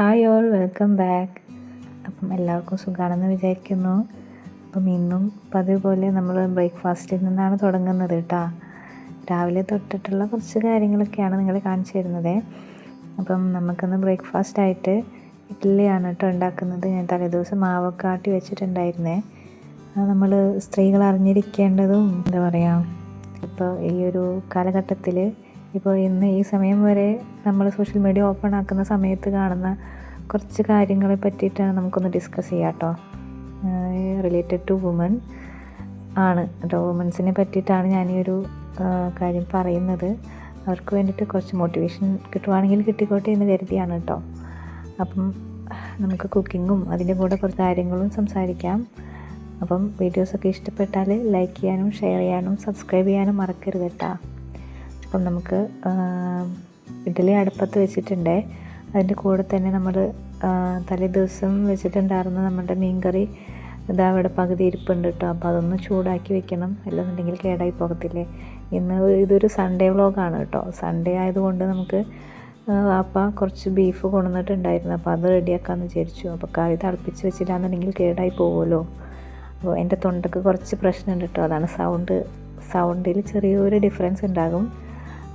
Hi all welcome back അപ്പം എല്ലാവർക്കും സുഖമാണെന്ന് വിചാരിക്കുന്നു. അപ്പം ഇന്നും പതിവ് പോലെ നമ്മൾ ബ്രേക്ക്ഫാസ്റ്റിൽ നിന്നാണ് തുടങ്ങുന്നത് കേട്ടോ. രാവിലെ തൊട്ടിട്ടുള്ള കുറച്ച് കാര്യങ്ങളൊക്കെയാണ് നിങ്ങളെ കാണിച്ചു തരുന്നത്. അപ്പം നമുക്കിന്ന് ബ്രേക്ക്ഫാസ്റ്റ് ആയിട്ട് ഇഡ്ഡലിയാണ് കേട്ടോ ഉണ്ടാക്കുന്നത്. ഞാൻ തലേദിവസം മാവൊക്കെ ആട്ടി വെച്ചിട്ടുണ്ടായിരുന്നേ. അത് നമ്മൾ സ്ത്രീകൾ അറിഞ്ഞിരിക്കേണ്ടതും എന്താ പറയുക ഇപ്പോൾ ഈ ഒരു കാലഘട്ടത്തിൽ ഇപ്പോൾ ഇന്ന് ഈ സമയം വരെ നമ്മൾ സോഷ്യൽ മീഡിയ ഓപ്പൺ ആക്കുന്ന സമയത്ത് കാണുന്ന കുറച്ച് കാര്യങ്ങളെ പറ്റിയിട്ടാണ് നമുക്കൊന്ന് ഡിസ്കസ് ചെയ്യാം കേട്ടോ. റിലേറ്റഡ് ടു വുമൻ ആണ്. കേട്ടോ. വുമൻസിനെ പറ്റിയിട്ടാണ് ഞാൻ ഈ ഒരു കാര്യം പറയുന്നത്. അവർക്ക് വേണ്ടിയിട്ട് കുറച്ച് മോട്ടിവേഷൻ കിട്ടുവാണെങ്കിൽ കിട്ടിക്കോട്ടെ എന്ന് കരുതിയാണ് കേട്ടോ. അപ്പം നമുക്ക് കുക്കിങ്ങും അതിന്റെ കൂടെ കുറച്ച് കാര്യങ്ങളും സംസാരിക്കാം. അപ്പം വീഡിയോസൊക്കെ ഇഷ്ടപ്പെട്ടാൽ ലൈക്ക് ചെയ്യാനും ഷെയർ ചെയ്യാനും സബ്സ്ക്രൈബ് ചെയ്യാനും മറക്കരുത് കേട്ടോ. അപ്പം നമുക്ക് ഇഡലി അടുപ്പത്ത് വെച്ചിട്ടുണ്ട്. അതിന്റെ കൂടെ തന്നെ നമ്മൾ തലേ ദിവസം വെച്ചിട്ടുണ്ടായിരുന്ന നമ്മുടെ മീൻകറി ഇതാ ഇവിടെ പകുതി ഇരിപ്പുണ്ട് കേട്ടോ. അപ്പോൾ അതൊന്ന് ചൂടാക്കി വെക്കണം. അല്ലെന്നുണ്ടെങ്കിൽ കേടായി പോകത്തില്ലേ? ഇന്ന് ഇതൊരു സൺഡേ വ്ളോഗാണ് കേട്ടോ. സൺഡേ ആയതുകൊണ്ട് നമുക്ക് അപ്പ കുറച്ച് ബീഫ് കൊണ്ടുവന്നിട്ടുണ്ടായിരുന്നു. അപ്പോൾ അത് റെഡിയാക്കാമെന്ന് വിചാരിച്ചു. അപ്പോൾ കറി തിളപ്പിച്ച് വെച്ചില്ല എന്നുണ്ടെങ്കിൽ കേടായി പോകുമല്ലോ. അപ്പോൾ എന്റെ തൊണ്ടക്ക് കുറച്ച് പ്രശ്നമുണ്ട് കേട്ടോ. അതാണ് സൗണ്ട് സൗണ്ടിൽ ചെറിയൊരു ഡിഫറൻസ് ഉണ്ടാകും.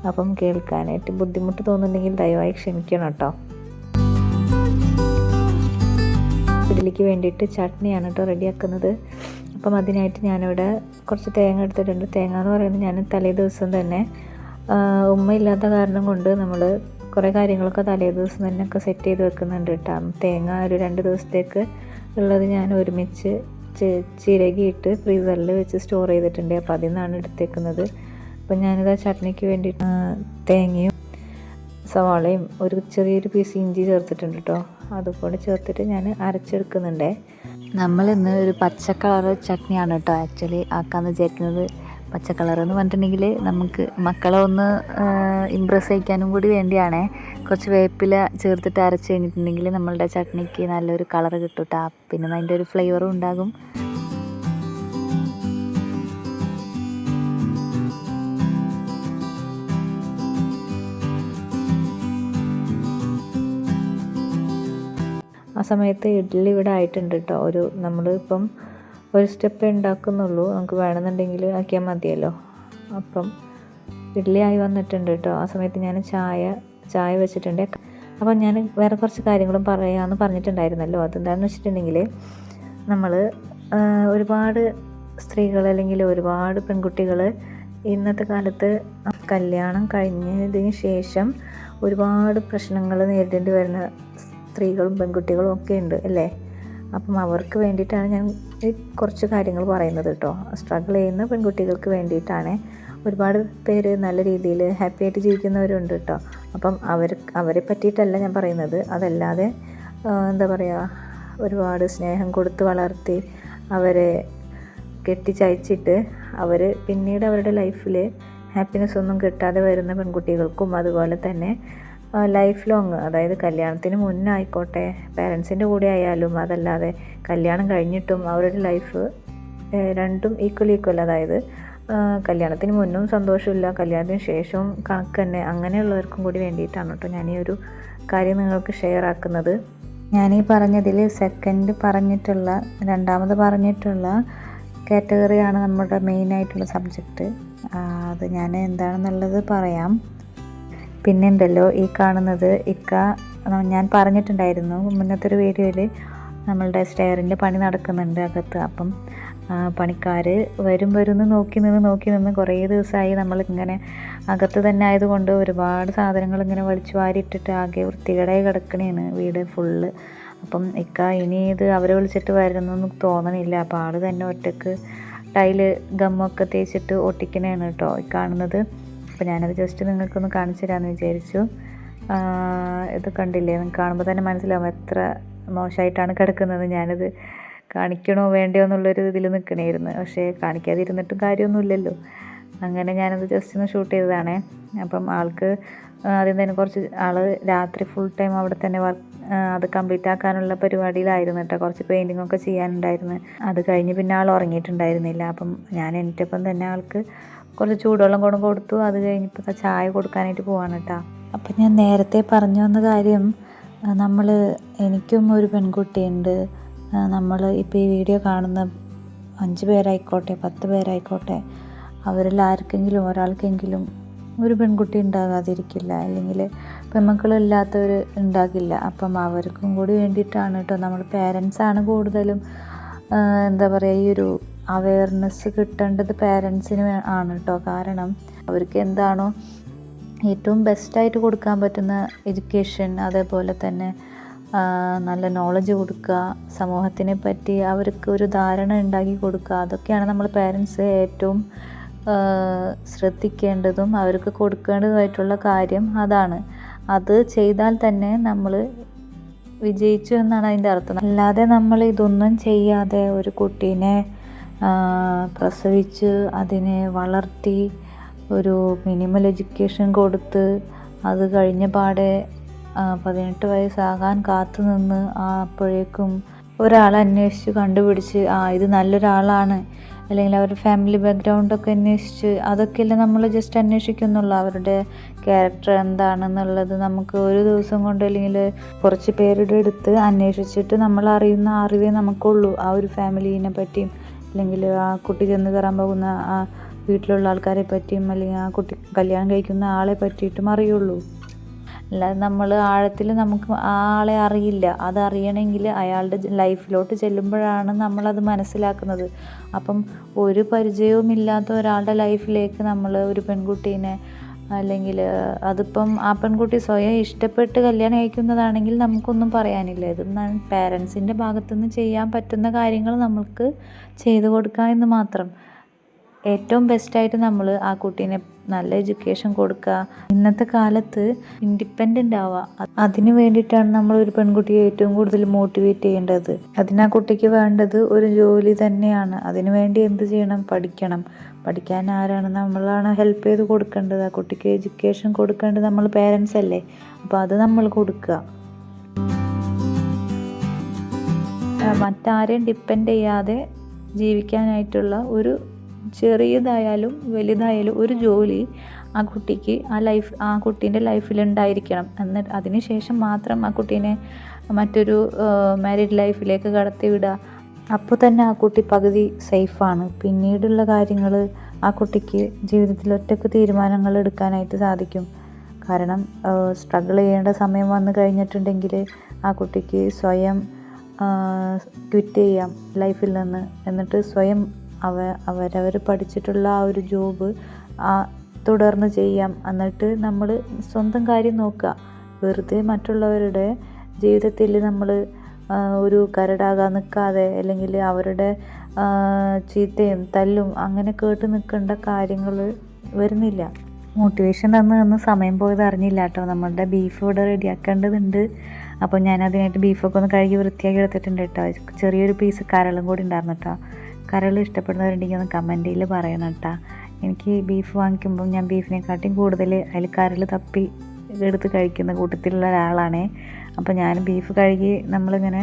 അപ്പം കേൾക്കാനായിട്ട് ബുദ്ധിമുട്ട് തോന്നുന്നുണ്ടെങ്കിൽ ദയവായി ക്ഷമിക്കണം കേട്ടോ. ഇഡ്ഡലിക്ക് വേണ്ടിയിട്ട് ചട്നിയാണ് കേട്ടോ റെഡിയാക്കുന്നത്. അപ്പം അതിനായിട്ട് ഞാനിവിടെ കുറച്ച് തേങ്ങ എടുത്തിട്ടുണ്ട്. തേങ്ങ എന്ന് പറയുന്നത് ഞാൻ തലേ ദിവസം തന്നെ ഉമ്മ ഇല്ലാത്ത കാരണം കൊണ്ട് നമ്മൾ കുറേ കാര്യങ്ങളൊക്കെ തലേ ദിവസം തന്നെ ഒക്കെ സെറ്റ് ചെയ്ത് വെക്കുന്നുണ്ട് കേട്ടോ. തേങ്ങ ഒരു രണ്ട് ദിവസത്തേക്ക് ഉള്ളത് ഞാൻ ഒരുമിച്ച് ചിരകിയിട്ട് ഫ്രീസറിൽ വെച്ച് സ്റ്റോർ ചെയ്തിട്ടുണ്ട്. അപ്പോൾ അതിൽ നിന്നാണ് എടുത്തേക്കുന്നത്. അപ്പം ഞാനിത് ചട്നിക്ക് വേണ്ടി തേങ്ങയും സവാളയും ഒരു ചെറിയൊരു പീസ് ഇഞ്ചി ചേർത്തിട്ടുണ്ട് കേട്ടോ അതുകൂടെ ചേർത്തിട്ട് ഞാൻ അരച്ചെടുക്കുന്നുണ്ട്. നമ്മൾ ഇന്ന് ഒരു പച്ച കളർ ചട്നിയാണ് കേട്ടോ ആക്ച്വലി ആക്കാമെന്ന് വിചാരിക്കുന്നത്. പച്ച കളർ എന്ന് പറഞ്ഞിട്ടുണ്ടെങ്കിൽ നമുക്ക് മക്കളെ ഒന്ന് ഇമ്പ്രസ് ചെയ്യിക്കാനും കൂടി വേണ്ടിയാണ്. കുറച്ച് വേപ്പില ചേർത്തിട്ട് അരച്ച് കഴിഞ്ഞിട്ടുണ്ടെങ്കിൽ നമ്മളുടെ ചട്നിക്ക് നല്ലൊരു കളർ കിട്ടും കേട്ടോ പിന്നെ അതിന്റെ ഒരു ഫ്ലേവറും ഉണ്ടാകും. സമയത്ത് ഇഡ്ഡലി ഇവിടെ ആയിട്ടുണ്ട് കേട്ടോ ഒരു നമ്മൾ ഇപ്പം ഒരു സ്റ്റെപ്പ് ഉണ്ടാക്കുന്നുള്ളൂ. നമുക്ക് വേണമെന്നുണ്ടെങ്കിൽ ആക്കിയാൽ മതിയല്ലോ. അപ്പം ഇഡ്ഡലി ആയി വന്നിട്ടുണ്ട് കേട്ടോ ആ സമയത്ത് ഞാൻ ചായ ചായ വെച്ചിട്ടുണ്ട്. അപ്പം ഞാൻ വേറെ കുറച്ച് കാര്യങ്ങളും പറയാമെന്ന് പറഞ്ഞിട്ടുണ്ടായിരുന്നല്ലോ. അതെന്താണെന്ന് വെച്ചിട്ടുണ്ടെങ്കിൽ നമ്മൾ ഒരുപാട് സ്ത്രീകൾ അല്ലെങ്കിൽ ഒരുപാട് പെൺകുട്ടികൾ ഇന്നത്തെ കാലത്ത് കല്യാണം കഴിഞ്ഞതിന് ശേഷം ഒരുപാട് പ്രശ്നങ്ങൾ നേരിടേണ്ടി വരുന്ന സ്ത്രീകളും പെൺകുട്ടികളും ഒക്കെ ഉണ്ട് അല്ലേ? അപ്പം അവർക്ക് വേണ്ടിയിട്ടാണ് ഞാൻ കുറച്ച് കാര്യങ്ങൾ പറയുന്നത് കേട്ടോ. സ്ട്രഗിൾ ചെയ്യുന്ന പെൺകുട്ടികൾക്ക് വേണ്ടിയിട്ടാണ് ഒരുപാട് പേര് നല്ല രീതിയിൽ ഹാപ്പി ആയിട്ട് ജീവിക്കുന്നവരുണ്ട് കേട്ടോ. അപ്പം അവർ അവരെ പറ്റിയിട്ടല്ല ഞാൻ പറയുന്നത്. അതല്ലാതെ എന്താ പറയുക ഒരുപാട് സ്നേഹം കൊടുത്ത് വളർത്തി അവരെ കെട്ടിച്ചയച്ചിട്ട് അവർ പിന്നീട് അവരുടെ ലൈഫിൽ ഹാപ്പിനെസ് ഒന്നും കിട്ടാതെ വരുന്ന പെൺകുട്ടികൾക്കും അതുപോലെ തന്നെ ലൈഫ് ലോങ് അതായത് കല്യാണത്തിന് മുന്നായിക്കോട്ടെ. പേരൻസിന്റെ കൂടെ ആയാലും അതല്ലാതെ കല്യാണം കഴിഞ്ഞിട്ടും അവരുടെ ലൈഫ് രണ്ടും ഈക്വൽ ഈക്വൽ അതായത് കല്യാണത്തിന് മുന്നും സന്തോഷമില്ല കല്യാണത്തിന് ശേഷവും കണക്ക് തന്നെ. അങ്ങനെയുള്ളവർക്കും കൂടി വേണ്ടിയിട്ടാണ് കേട്ടോ ഞാൻ ഈ ഒരു കാര്യം നിങ്ങൾക്ക് ഷെയർ ആക്കുന്നത്. ഞാൻ ഈ പറഞ്ഞതിൽ സെക്കൻഡ് പറഞ്ഞിട്ടുള്ള രണ്ടാമത് പറഞ്ഞിട്ടുള്ള കാറ്റഗറിയാണ് നമ്മുടെ മെയിനായിട്ടുള്ള സബ്ജക്റ്റ് അത് ഞാൻ എന്താണെന്നുള്ളത് പറയാം. പിന്നെ ഉണ്ടല്ലോ ഈ കാണുന്നത് ഇക്ക ഞാൻ പറഞ്ഞിട്ടുണ്ടായിരുന്നു മുന്നത്തെ ഒരു വീഡിയോയിൽ നമ്മളുടെ സ്റ്റെയറിന്റെ പണി നടക്കുന്നുണ്ട് അകത്ത്. അപ്പം പണിക്കാർ വരും വരും എന്ന് നോക്കി നിന്ന് നോക്കി നിന്ന് കുറേ ദിവസമായി നമ്മളിങ്ങനെ അകത്ത് തന്നെ ആയതുകൊണ്ട് ഒരുപാട് സാധനങ്ങൾ ഇങ്ങനെ വലിച്ചു വാരിയിട്ടിട്ട് ആകെ വൃത്തികേടായി കിടക്കണേണ് വീട് ഫുള്ള്. അപ്പം ഇക്ക ഇനി ഇത് അവരെ വിളിച്ചിട്ട് വരുന്നൊന്നും തോന്നണില്ല. അപ്പോൾ ആൾ തന്നെ ഒറ്റയ്ക്ക് ടൈൽ ഗമ്മൊക്കെ തേച്ചിട്ട് ഒട്ടിക്കണേണ് കേട്ടോ ഈ കാണുന്നത്. അപ്പോൾ ഞാനത് ജസ്റ്റ് നിങ്ങൾക്കൊന്ന് കാണിച്ചു തരാമെന്ന് വിചാരിച്ചു. ഇത് കണ്ടില്ലേ? നിങ്ങൾക്ക് കാണുമ്പോൾ തന്നെ മനസ്സിലാവും എത്ര മോശമായിട്ടാണ് കിടക്കുന്നത്. ഞാനത് കാണിക്കണോ വേണ്ടയോ എന്നുള്ളൊരു ഇതിൽ നിൽക്കണമായിരുന്നു പക്ഷേ കാണിക്കാതിരുന്നിട്ടും കാര്യമൊന്നുമില്ലല്ലോ. അങ്ങനെ ഞാനത് ജസ്റ്റ് ഒന്ന് ഷൂട്ട് ചെയ്തതാണേ. അപ്പം ആൾക്ക് ആദ്യം തന്നെ കുറച്ച് ആൾ രാത്രി ഫുൾ ടൈം അവിടെ തന്നെ വർക്ക് അത് കംപ്ലീറ്റ് ആക്കാനുള്ള പരിപാടിയിലായിരുന്നു കേട്ടോ. കുറച്ച് പെയിന്റിംഗ് ഒക്കെ ചെയ്യാനുണ്ടായിരുന്നു. അത് കഴിഞ്ഞ് പിന്നെ ആൾ ഉറങ്ങിയിട്ടുണ്ടായിരുന്നില്ല. അപ്പം ഞാൻ എനിട്ടപ്പം തന്നെ ആൾക്ക് കുറച്ച് ചൂടുവെള്ളം കൊണ്ട് കൊടുത്തു. അത് കഴിഞ്ഞിപ്പോൾ ചായ കൊടുക്കാനായിട്ട് പോവാണ് കേട്ടോ അപ്പം ഞാൻ നേരത്തെ പറഞ്ഞു വന്ന കാര്യം നമ്മൾ എനിക്കും ഒരു പെൺകുട്ടിയുണ്ട്. നമ്മൾ ഇപ്പോൾ ഈ വീഡിയോ കാണുന്ന അഞ്ച് പേരായിക്കോട്ടെ പത്ത് പേരായിക്കോട്ടെ അവരിൽ ആർക്കെങ്കിലും ഒരാൾക്കെങ്കിലും ഒരു പെൺകുട്ടി ഉണ്ടാകാതിരിക്കില്ല. അല്ലെങ്കിൽ പെൺമക്കളില്ലാത്തവർ ഉണ്ടാകില്ല. അപ്പം അവർക്കും കൂടി വേണ്ടിയിട്ടാണ് കേട്ടോ നമ്മൾ പേരൻസാണ് കൂടുതലും എന്താ പറയുക ഈ ഒരു അവയർനെസ് കിട്ടേണ്ടത് പേരൻസിന് ആണ് കേട്ടോ കാരണം അവർക്ക് എന്താണോ ഏറ്റവും ബെസ്റ്റായിട്ട് കൊടുക്കാൻ പറ്റുന്ന എഡ്യൂക്കേഷൻ അതേപോലെ തന്നെ നല്ല നോളജ് കൊടുക്കുക സമൂഹത്തിനെ പറ്റി അവർക്ക് ഒരു ധാരണ ഉണ്ടാക്കി കൊടുക്കുക അതൊക്കെയാണ് നമ്മൾ പേരൻസ് ഏറ്റവും ശ്രദ്ധിക്കേണ്ടതും അവർക്ക് കൊടുക്കേണ്ടതുമായിട്ടുള്ള കാര്യം അതാണ്. അത് ചെയ്താൽ തന്നെ നമ്മൾ വിജയിച്ചു എന്നാണ് അതിന്റെ അർത്ഥം. അല്ലാതെ നമ്മൾ ഇതൊന്നും ചെയ്യാതെ ഒരു കുട്ടീനെ പ്രസവിച്ച് അതിനെ വളർത്തി ഒരു മിനിമൽ എഡ്യൂക്കേഷൻ കൊടുത്ത് അത് കഴിഞ്ഞ പാടെ പതിനെട്ട് വയസ്സാകാൻ കാത്തു നിന്ന് അപ്പോഴേക്കും ഒരാളെ അന്വേഷിച്ച് കണ്ടുപിടിച്ച് ആ ഇത് നല്ലൊരാളാണ്. അല്ലെങ്കിൽ അവരുടെ ഫാമിലി ബാക്ക്ഗ്രൗണ്ടൊക്കെ അന്വേഷിച്ച് അതൊക്കെയല്ലേ നമ്മൾ ജസ്റ്റ് അന്വേഷിക്കുന്നുള്ളൂ. അവരുടെ ക്യാരക്ടർ എന്താണെന്നുള്ളത് നമുക്ക് ഒരു ദിവസം കൊണ്ട് അല്ലെങ്കിൽ കുറച്ച് പേരുടെ അടുത്ത് അന്വേഷിച്ചിട്ട് നമ്മൾ അറിയുന്ന അറിവേ നമുക്കുള്ളൂ. ആ ഒരു ഫാമിലീനെ പറ്റിയും അല്ലെങ്കിൽ ആ കുട്ടി ചെന്ന് കയറാൻ പോകുന്ന ആ വീട്ടിലുള്ള ആൾക്കാരെ പറ്റിയും അല്ലെങ്കിൽ ആ കുട്ടി കല്യാണം കഴിക്കുന്ന ആളെ പറ്റിയിട്ടും അറിയുള്ളൂ. അല്ലാതെ നമ്മൾ ആഴത്തിൽ നമുക്ക് ആ ആളെ അറിയില്ല. അത് അറിയണമെങ്കിൽ അയാളുടെ ലൈഫിലോട്ട് ചെല്ലുമ്പോഴാണ് നമ്മളത് മനസ്സിലാക്കുന്നത്. അപ്പം ഒരു പരിചയവും ഇല്ലാത്ത ഒരാളുടെ ലൈഫിലേക്ക് നമ്മൾ ഒരു പെൺകുട്ടീനെ അല്ലെങ്കിൽ അതിപ്പം ആ പെൺകുട്ടി സ്വയം ഇഷ്ടപ്പെട്ട് കല്യാണം കഴിക്കുന്നതാണെങ്കിൽ നമുക്കൊന്നും പറയാനില്ല. ഇത് പേരൻസിന്റെ ഭാഗത്തുനിന്ന് ചെയ്യാൻ പറ്റുന്ന കാര്യങ്ങൾ നമുക്ക് ചെയ്തു കൊടുക്കുക എന്ന് മാത്രം. ഏറ്റവും ബെസ്റ്റായിട്ട് നമ്മൾ ആ കുട്ടീനെ നല്ല എഡ്യൂക്കേഷൻ കൊടുക്കുക ഇന്നത്തെ കാലത്ത് ഇൻഡിപെൻഡന്റ് ആവുക അതിന് വേണ്ടിയിട്ടാണ് നമ്മൾ ഒരു പെൺകുട്ടിയെ ഏറ്റവും കൂടുതൽ മോട്ടിവേറ്റ് ചെയ്യേണ്ടത്. അതിന് ആ കുട്ടിക്ക് വേണ്ടത് ഒരു ജോലി തന്നെയാണ്. അതിനു വേണ്ടി എന്ത് ചെയ്യണം? പഠിക്കണം. പഠിക്കാൻ ആരാണ് നമ്മളാണ് ഹെൽപ്പ് ചെയ്ത് കൊടുക്കേണ്ടത്. ആ കുട്ടിക്ക് എഡ്യൂക്കേഷൻ കൊടുക്കേണ്ടത് നമ്മൾ പേരൻസ് അല്ലേ? അപ്പോൾ അത് നമ്മൾ കൊടുക്കുക മറ്റാരെയും ഡിപ്പെൻഡ് ചെയ്യാതെ ജീവിക്കാനായിട്ടുള്ള ഒരു ചെറിയതായാലും വലുതായാലും ഒരു ജോലി ആ കുട്ടിക്ക് ആ ലൈഫ് ആ കുട്ടീന്റെ ലൈഫിൽ ഉണ്ടായിരിക്കണം. എന്നിട്ട് അതിനുശേഷം മാത്രം ആ കുട്ടീനെ മറ്റൊരു മാരീഡ് ലൈഫിലേക്ക് കടത്തി വിടുക. അപ്പോൾ തന്നെ ആ കുട്ടി പകുതി സേഫാണ് പിന്നീടുള്ള കാര്യങ്ങൾ ആ കുട്ടിക്ക് ജീവിതത്തിൽ ഒറ്റയ്ക്ക് തീരുമാനങ്ങൾ എടുക്കാനായിട്ട് സാധിക്കും. കാരണം സ്ട്രഗിൾ ചെയ്യേണ്ട സമയം വന്നു കഴിഞ്ഞിട്ടുണ്ടെങ്കിൽ ആ കുട്ടിക്ക് സ്വയം ക്വിറ്റ് ചെയ്യാം ലൈഫിൽ നിന്ന്. എന്നിട്ട് സ്വയം അവ അവരവർ പഠിച്ചിട്ടുള്ള ആ ഒരു ജോബ് ആ തുടർന്ന് ചെയ്യാം. എന്നിട്ട് നമ്മൾ സ്വന്തം കാര്യം നോക്കുക. വെറുതെ മറ്റുള്ളവരുടെ ജീവിതത്തിൽ നമ്മൾ ഒരു കരടാകാൻ നിൽക്കാതെ അല്ലെങ്കിൽ അവരുടെ ചീത്തയും തല്ലും അങ്ങനെ കേട്ട് നിൽക്കേണ്ട കാര്യങ്ങൾ വരുന്നില്ല. മോട്ടിവേഷൻ തന്ന് തന്ന് സമയം പോയത് അറിഞ്ഞില്ല കേട്ടോ. നമ്മളുടെ ബീഫ് ഇവിടെ റെഡിയാക്കേണ്ടതുണ്ട് അപ്പോൾ ഞാൻ അതിനായിട്ട് ബീഫൊക്കെ ഒന്ന് കഴുകി വൃത്തിയാക്കി എടുത്തിട്ടുണ്ട് കേട്ടോ. ചെറിയൊരു പീസ് കരളും കൂടി ഉണ്ടായിരുന്നു കേട്ടോ. കരൾ ഇഷ്ടപ്പെടുന്നവരുണ്ടെങ്കിൽ ഒന്ന് കമന്റിൽ പറയണം കേട്ടോ. എനിക്ക് ബീഫ് വാങ്ങിക്കുമ്പോൾ ഞാൻ ബീഫിനെക്കാട്ടിയും കൂടുതൽ അതിൽ കരൾ തപ്പി എടുത്ത് കഴിക്കുന്ന കൂട്ടത്തിലുള്ള ഒരാളാണേ. അപ്പോൾ ഞാൻ ബീഫ് കഴുകി നമ്മളിങ്ങനെ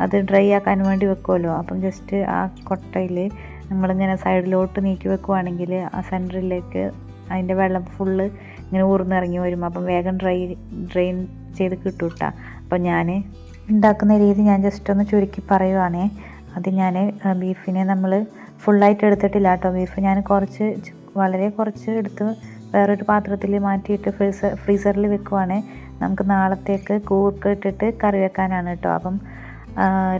അത് ഡ്രൈ ആക്കാൻ വേണ്ടി വെക്കുമല്ലോ അപ്പം ജസ്റ്റ് ആ കൊട്ടയിൽ നമ്മളിങ്ങനെ സൈഡിലോട്ട് നീക്കി വെക്കുവാണെങ്കിൽ ആ സെന്ററിലേക്ക് അതിന്റെ വെള്ളം ഫുള്ള് ഇങ്ങനെ ഊർന്നിറങ്ങി വരും. അപ്പം വേഗം ഡ്രൈ ഡ്രെയിൻ ചെയ്ത് കിട്ടും കേട്ടോ അപ്പം ഞാൻ ഉണ്ടാക്കുന്ന രീതി ഞാൻ ജസ്റ്റ് ഒന്ന് ചുരുക്കി പറയുവാണേ. അത് ഞാൻ ബീഫിനെ നമ്മൾ ഫുള്ളായിട്ട് എടുത്തിട്ടില്ല കേട്ടോ. ബീഫ് ഞാൻ കുറച്ച് വളരെ കുറച്ച് എടുത്ത് വേറൊരു പാത്രത്തിൽ മാറ്റിയിട്ട് ഫ്രീസർ ഫ്രീസറിൽ വെക്കുവാണേ. നമുക്ക് നാളത്തേക്ക് കൂർക്ക് ഇട്ടിട്ട് കറി വെക്കാനാണ് കേട്ടോ. അപ്പം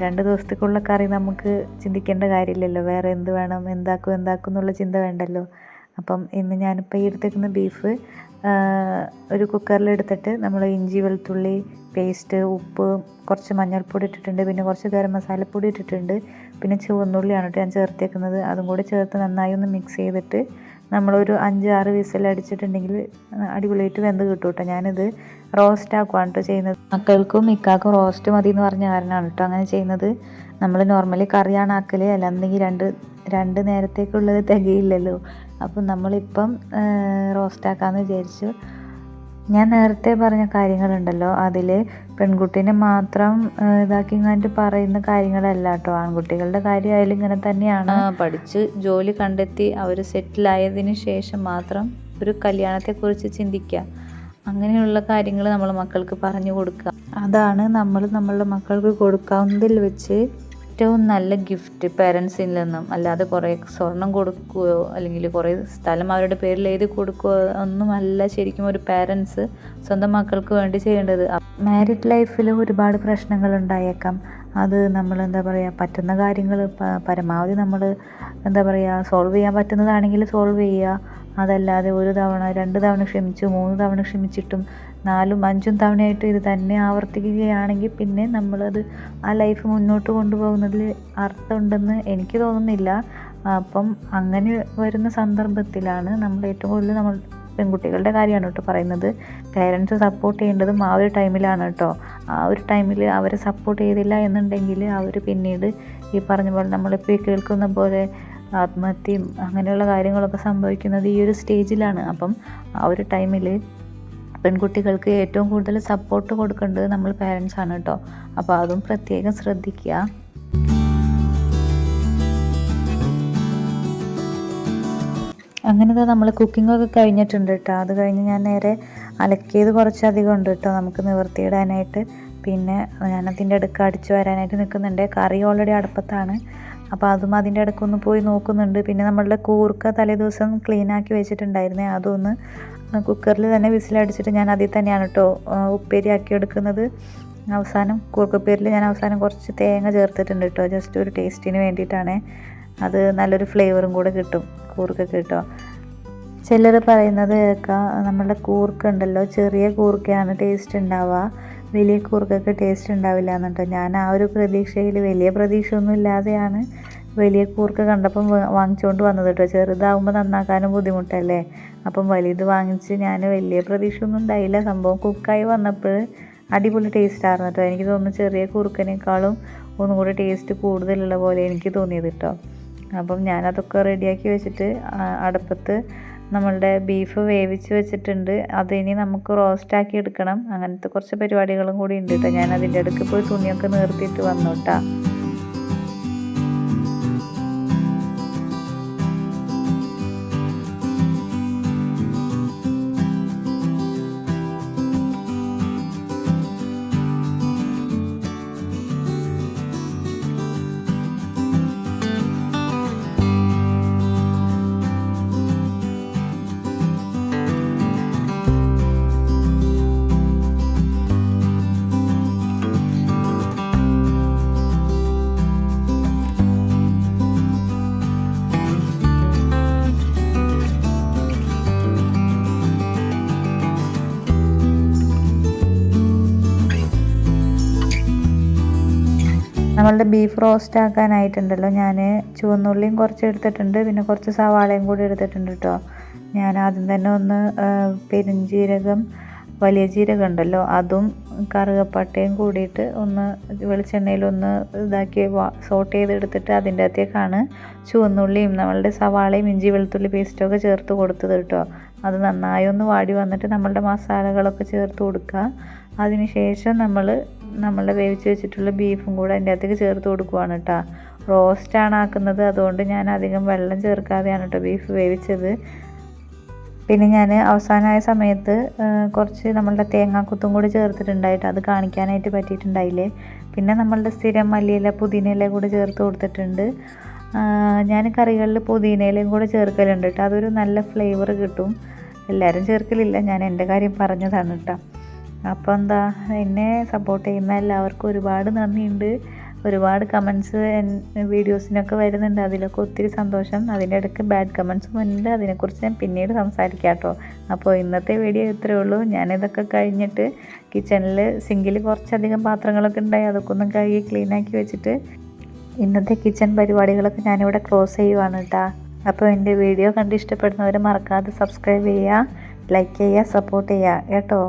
രണ്ട് ദിവസത്തേക്കുള്ള കറി നമുക്ക് ചിന്തിക്കേണ്ട കാര്യമില്ലല്ലോ. വേറെ എന്ത് വേണം എന്താക്കും എന്താക്കും എന്നുള്ള ചിന്ത വേണ്ടല്ലോ. അപ്പം ഇന്ന് ഞാനിപ്പോൾ ഈ എടുത്തേക്കുന്ന ബീഫ് ഒരു കുക്കറിലെടുത്തിട്ട് നമ്മൾ ഇഞ്ചി വെളുത്തുള്ളി പേസ്റ്റ് ഉപ്പ് കുറച്ച് മഞ്ഞൾപ്പൊടി ഇട്ടിട്ടുണ്ട്. പിന്നെ കുറച്ച് ഗരം മസാലപ്പൊടി ഇട്ടിട്ടുണ്ട്. പിന്നെ ചുവന്നുള്ളിയാണ് കേട്ടോ ഞാൻ ചേർത്തേക്കുന്നത്. അതും കൂടി ചേർത്ത് നന്നായി ഒന്ന് മിക്സ് ചെയ്തിട്ട് നമ്മളൊരു അഞ്ച് ആറ് വിസിൽ അടിച്ചിട്ടുണ്ടെങ്കിൽ അടിപൊളിയായിട്ട് വെന്ത് കിട്ടും കേട്ടോ. ഞാനിത് റോസ്റ്റ് ആക്കുവാണ് കേട്ടോ ചെയ്യുന്നത്. മക്കൾക്കും മിക്കാക്കും റോസ്റ്റ് മതി എന്ന് പറഞ്ഞ കാരണമാണ് കേട്ടോ അങ്ങനെ ചെയ്യുന്നത്. നമ്മൾ നോർമലി കറിയാണ് ആക്കൽ അല്ലാന്നുണ്ടെങ്കിൽ രണ്ട് രണ്ട് നേരത്തേക്കുള്ളത് തികയില്ലല്ലോ. അപ്പം നമ്മളിപ്പം റോസ്റ്റ് ആക്കാമെന്ന് വിചാരിച്ചു. ഞാൻ നേരത്തെ പറഞ്ഞ കാര്യങ്ങളുണ്ടല്ലോ. അതിൽ പെൺകുട്ടീനെ മാത്രം ഇതാക്കി കണ്ടിട്ട് പറയുന്ന കാര്യങ്ങളല്ല കേട്ടോ. ആൺകുട്ടികളുടെ കാര്യമായാലും ഇങ്ങനെ തന്നെയാണ്. പഠിച്ച് ജോലി കണ്ടെത്തി അവർ സെറ്റിലായതിനു ശേഷം മാത്രം ഒരു കല്യാണത്തെക്കുറിച്ച് ചിന്തിക്കുക അങ്ങനെയുള്ള കാര്യങ്ങൾ നമ്മൾ മക്കൾക്ക് പറഞ്ഞു കൊടുക്കുക അതാണ് നമ്മൾ നമ്മളുടെ മക്കൾക്ക് കൊടുക്കാവുന്നതിൽ വെച്ച് ഏറ്റവും നല്ല ഗിഫ്റ്റ് പേരൻസിൽ നിന്നും അല്ലാതെ കുറേ സ്വർണം കൊടുക്കുകയോ അല്ലെങ്കിൽ കുറേ സ്ഥലം അവരുടെ പേരിൽ എഴുതി കൊടുക്കുകയോ ഒന്നുമല്ല ശരിക്കും ഒരു പേരൻസ് സ്വന്തം മക്കൾക്ക് വേണ്ടി ചെയ്യേണ്ടത്. മാരിഡ് ലൈഫിൽ ഒരുപാട് പ്രശ്നങ്ങൾ ഉണ്ടായേക്കാം. അത് നമ്മൾ എന്താ പറയുക പറ്റുന്ന കാര്യങ്ങൾ പരമാവധി നമ്മൾ എന്താ പറയുക സോൾവ് ചെയ്യാൻ പറ്റുന്നതാണെങ്കിൽ സോൾവ് ചെയ്യുക. അതല്ലാതെ ഒരു തവണ രണ്ട് തവണ ക്ഷമിച്ചു മൂന്ന് തവണ ക്ഷമിച്ചിട്ടും നാലും അഞ്ചും തവണയായിട്ട് ഇത് തന്നെ ആവർത്തിക്കുകയാണെങ്കിൽ പിന്നെ നമ്മളത് ആ ലൈഫ് മുന്നോട്ട് കൊണ്ടുപോകുന്നതിൽ അർത്ഥമുണ്ടെന്ന് എനിക്ക് തോന്നുന്നില്ല. അപ്പം അങ്ങനെ വരുന്ന സന്ദർഭത്തിലാണ് നമ്മൾ ഏറ്റവും കൂടുതൽ നമ്മൾ പെൺകുട്ടികളുടെ കാര്യമാണ് കേട്ടോ പറയുന്നത്. പേരൻസ് സപ്പോർട്ട് ചെയ്യേണ്ടതും ആ ഒരു ടൈമിലാണ് കേട്ടോ. ആ ഒരു ടൈമിൽ അവരെ സപ്പോർട്ട് ചെയ്തില്ല എന്നുണ്ടെങ്കിൽ അവർ പിന്നീട് ഈ പറഞ്ഞ പോലെ നമ്മളിപ്പോൾ കേൾക്കുന്ന പോലെ ആത്മഹത്യയും അങ്ങനെയുള്ള കാര്യങ്ങളൊക്കെ സംഭവിക്കുന്നത് ഈ ഒരു സ്റ്റേജിലാണ്. അപ്പം ആ ഒരു ടൈമിൽ പെൺകുട്ടികൾക്ക് ഏറ്റവും കൂടുതൽ സപ്പോർട്ട് കൊടുക്കേണ്ടത് നമ്മൾ പാരൻസ് ആണ് കേട്ടോ അപ്പോൾ അതും പ്രത്യേകം ശ്രദ്ധിക്കുക അങ്ങനെ നമ്മൾ കുക്കിങ്ങൊക്കെ കഴിഞ്ഞിട്ടുണ്ട് കേട്ടോ അത് കഴിഞ്ഞ് ഞാൻ നേരെ അലക്കിയത് കുറച്ചധികം ഉണ്ട് കേട്ടോ നമുക്ക് നിവർത്തിയിടാനായിട്ട്. പിന്നെ ഞാനതിന്റെ അടുക്ക അടിച്ചു വരാനായിട്ട് നിൽക്കുന്നുണ്ട് കറി ഓൾറെഡി അടുപ്പത്താണ്. അപ്പോൾ അതും അതിന്റെ ഇടയ്ക്കൊന്ന് പോയി നോക്കുന്നുണ്ട്. പിന്നെ നമ്മളുടെ കൂർക്ക തലേ ദിവസം ക്ലീൻ ആക്കി വെച്ചിട്ടുണ്ടായിരുന്നേ. അതൊന്ന് കുക്കറിൽ തന്നെ വിസിലടിച്ചിട്ട് ഞാൻ അതിൽ തന്നെയാണ് കേട്ടോ ഉപ്പേരി ആക്കി എടുക്കുന്നത്. അവസാനം കൂർക്കപ്പേരിൽ ഞാൻ അവസാനം കുറച്ച് തേങ്ങ ചേർത്തിട്ടുണ്ട് കേട്ടോ ജസ്റ്റ് ഒരു ടേസ്റ്റിന് വേണ്ടിയിട്ടാണ്. അത് നല്ലൊരു ഫ്ലേവറും കൂടെ കിട്ടും കൂർക്ക കേട്ടോ ചിലർ പറയുന്നത് കേൾക്കാം നമ്മളുടെ കൂർക്ക ഉണ്ടല്ലോ ചെറിയ കൂർക്കയാണ് ടേസ്റ്റ് ഉണ്ടാവുക. വലിയ കൂർക്കൊക്കെ ടേസ്റ്റ് ഉണ്ടാവില്ല എന്നിട്ടോ ഞാൻ ആ ഒരു പ്രതീക്ഷയിൽ വലിയ പ്രതീക്ഷ ഒന്നും ഇല്ലാതെയാണ് വലിയ കൂർക്ക കണ്ടപ്പം വാങ്ങിച്ചുകൊണ്ട് വന്നത് കേട്ടോ. ചെറുതാവുമ്പോൾ നന്നാക്കാനും ബുദ്ധിമുട്ടല്ലേ? അപ്പം വലുത് വാങ്ങിച്ച് ഞാൻ വലിയ പ്രതീക്ഷ ഒന്നും ഉണ്ടായില്ല. സംഭവം കുക്കായി വന്നപ്പോൾ അടിപൊളി ടേസ്റ്റ് ആയിരുന്നു കേട്ടോ. എനിക്ക് തോന്നുന്നു ചെറിയ കുറുക്കനേക്കാളും ഒന്നും കൂടി ടേസ്റ്റ് കൂടുതലുള്ള പോലെ എനിക്ക് തോന്നിയത് കേട്ടോ. അപ്പം ഞാനതൊക്കെ റെഡിയാക്കി വെച്ചിട്ട് അടുപ്പത്ത് നമ്മളുടെ ബീഫ് വേവിച്ച് വെച്ചിട്ടുണ്ട്. അത് ഇനി നമുക്ക് റോസ്റ്റാക്കി എടുക്കണം. അങ്ങനത്തെ കുറച്ച് പരിപാടികളും കൂടി ഉണ്ട് കേട്ടോ ഞാൻ അതിന്റെ ഇടയ്ക്ക് പോയി തുണിയൊക്കെ നിർത്തിയിട്ട് വന്നു കേട്ടോ നമ്മളുടെ ബീഫ് റോസ്റ്റ് ആക്കാനായിട്ടുണ്ടല്ലോ. ഞാൻ ചുവന്നുള്ളിയും കുറച്ച് എടുത്തിട്ടുണ്ട്. പിന്നെ കുറച്ച് സവാളയും കൂടി എടുത്തിട്ടുണ്ട് കേട്ടോ ഞാൻ ആദ്യം തന്നെ ഒന്ന് പെരുംജീരകം വലിയ ജീരകം ഉണ്ടല്ലോ. അതും കറുകപ്പട്ടയും കൂടിയിട്ട് ഒന്ന് വെളിച്ചെണ്ണയിലൊന്ന് ഇതാക്കി സോട്ട് ചെയ്തെടുത്തിട്ട് അതിന്റെ അകത്തേക്കാണ് ചുവന്നുള്ളിയും നമ്മളുടെ സവാളയും ഇഞ്ചി വെളുത്തുള്ളി പേസ്റ്റൊക്കെ ചേർത്ത് കൊടുത്തത് കേട്ടോ അത് നന്നായി ഒന്ന് വാടി വന്നിട്ട് നമ്മളുടെ മസാലകളൊക്കെ ചേർത്ത് കൊടുക്കുക. അതിനുശേഷം നമ്മൾ നമ്മൾ വേവിച്ച് വെച്ചിട്ടുള്ള ബീഫും കൂടെ അതിന്റെ അകത്തേക്ക് ചേർത്ത് കൊടുക്കുവാണ് കേട്ടോ റോസ്റ്റാണ് ആക്കുന്നത്. അതുകൊണ്ട് ഞാൻ അധികം വെള്ളം ചേർക്കാതെയാണ് കേട്ടോ ബീഫ് വേവിച്ചത്. പിന്നെ ഞാൻ അവസാനമായ സമയത്ത് കുറച്ച് നമ്മളുടെ തേങ്ങാക്കുത്തും കൂടി ചേർത്തിട്ടുണ്ടായിട്ട് അത് കാണിക്കാനായിട്ട് പറ്റിയിട്ടുണ്ടായില്ലേ? പിന്നെ നമ്മളുടെ സ്ഥിരം മല്ലിയില പുതിനയില കൂടി ചേർത്ത് കൊടുത്തിട്ടുണ്ട്. ഞാൻ കറികളിൽ പുതിനയിലയും കൂടെ ചേർക്കലുണ്ട് കേട്ടോ അതൊരു നല്ല ഫ്ലേവർ കിട്ടും. എല്ലാവരും ചേർക്കലില്ല. ഞാൻ എന്റെ കാര്യം പറഞ്ഞതാണ് കേട്ടോ അപ്പോൾ എന്താ എന്നെ സപ്പോർട്ട് ചെയ്യുന്ന എല്ലാവർക്കും ഒരുപാട് നന്ദിയുണ്ട്. ഒരുപാട് കമൻസ് വീഡിയോസിനൊക്കെ വരുന്നുണ്ട്. അതിലൊക്കെ ഒത്തിരി സന്തോഷം. അതിന്റെ ഇടയ്ക്ക് ബാഡ് കമൻസും ഉണ്ട്. അതിനെക്കുറിച്ച് ഞാൻ പിന്നീട് സംസാരിക്കാം കേട്ടോ അപ്പോൾ ഇന്നത്തെ വീഡിയോ ഇത്രയേ ഉള്ളൂ. ഞാനിതൊക്കെ കഴിഞ്ഞിട്ട് കിച്ചണിൽ സിങ്കിൽ കുറച്ചധികം പാത്രങ്ങളൊക്കെ ഉണ്ടായി. അതൊക്കെ ഒന്ന് കഴുകി ക്ലീനാക്കി വെച്ചിട്ട് ഇന്നത്തെ കിച്ചൺ പരിപാടികളൊക്കെ ഞാനിവിടെ ക്ലോസ് ചെയ്യുവാണ് കേട്ടോ അപ്പോൾ എന്റെ വീഡിയോ കണ്ട് ഇഷ്ടപ്പെടുന്നവർ മറക്കാതെ സബ്സ്ക്രൈബ് ചെയ്യുക ലൈക്ക് ചെയ്യുക സപ്പോർട്ട് ചെയ്യുക. കേട്ടോ?